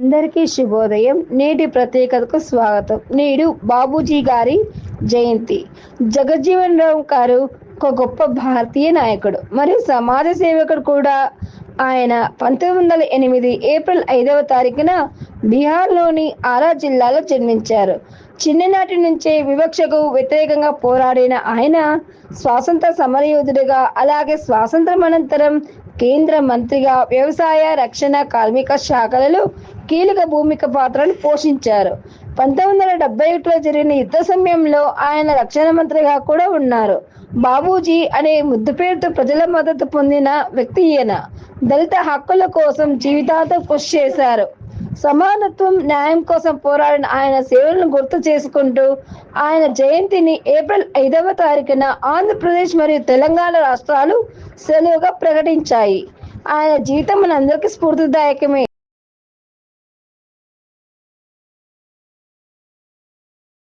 అందరికీ శుభోదయం. నేటి ప్రత్యేకతకు స్వాగతం. నేడు బాబూజీ గారి జయంతి. జగజ్జీవన్ రావు గారు ఒక గొప్ప భారతీయ నాయకుడు. మరియు సమాజ సేవకుడు కూడా. ఆయన పంతొమ్మిది వందల ఎనిమిది ఏప్రిల్ ఐదవ తారీఖున బీహార్లోని ఆరా జిల్లాలో జన్మించారు. చిన్ననాటి నుంచే వివక్షకు వ్యతిరేకంగా పోరాడిన ఆయన స్వాతంత్ర సమరయోధుడిగా అలాగే స్వాతంత్రం అనంతరం కేంద్ర మంత్రిగా వ్యవసాయ రక్షణ కార్మిక శాఖలలో కీలక భూమిక పాత్రను పోషించారు. పంతొమ్మిది వందల డెబ్బై ఒకటిలో జరిగిన యుద్ధ సమయంలో ఆయన రక్షణ మంత్రిగా కూడా ఉన్నారు. బాబూజీ అనే ముద్దు పేరుతో ప్రజల మద్దతు పొందిన వ్యక్తి ఈయన. దళిత హక్కుల కోసం జీవితాంతం కృషి చేశారు. సమానత్వం న్యాయం కోసం పోరాడిన ఆయన సేవలను గుర్తు చేసుకుంటూ ఆయన జయంతిని ఏప్రిల్ ఐదవ తారీఖున ఆంధ్రప్రదేశ్ మరియు తెలంగాణ రాష్ట్రాలు సెలవుగా ప్రకటించాయి. ఆయన జీవితం మనందరికీ స్ఫూర్తిదాయకమే.